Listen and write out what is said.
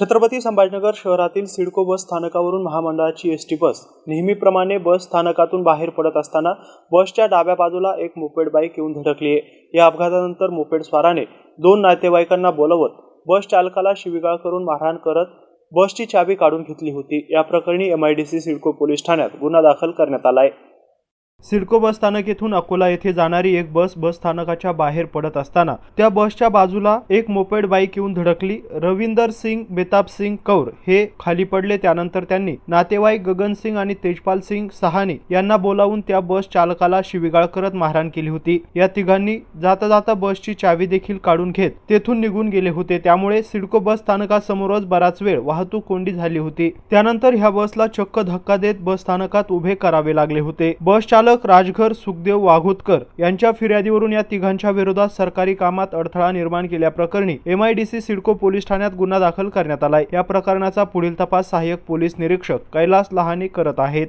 छत्रपती संभाजीनगर शहरातील सिडको बस स्थानकावरून महामंडळाची एस टी बस. नेहमीप्रमाणे बस स्थानकातून बाहेर पडत असताना बसच्या डाव्या बाजूला एक मोपेड बाईक येऊन धडकली आहे. या अपघातानंतर मोपेड स्वाराने दोन नातेवाईकांना बोलवत बस चालकाला शिवीगाळ करून मारहाण करत बसची चावी काढून घेतली होती. या प्रकरणी M I D C CIDCO police ठाण्यात गुन्हा दाखल करण्यात आला आहे. सिडको बस स्थानक येथून अकोला येथे जाणारी एक बस बस स्थानकाच्या बाहेर पडत असताना त्या बसच्या बाजूला एक मोपेड बाईक येऊन धडकली. रविंदर सिंग बेताब सिंग कौर हे खाली पडले. त्यानंतर त्यांनी नातेवाईक गगन सिंग आणि तेजपाल सिंग सहाने यांना बोलावून त्या बस चालकाला शिवीगाळ करत मारहाण केली होती. या तिघांनी जाता जाता बसची चावी देखील काढून घेत तेथून निघून गेले होते. त्यामुळे सिडको बस स्थानकासमोरच बराच वेळ वाहतूक कोंडी झाली होती. त्यानंतर ह्या बसला चक्क धक्का देत बस स्थानकात उभे करावे लागले होते. बस चालक राजघर सुखदेव वाघोतकर यांच्या फिर्यादीवरून या तिघांच्या विरोधात सरकारी कामात अडथळा निर्माण केल्याप्रकरणी एमआयडीसी सिडको पोलीस ठाण्यात गुन्हा दाखल करण्यात आलाय. या प्रकरणाचा पुढील तपास सहाय्यक पोलीस निरीक्षक कैलास लहाने करत आहेत.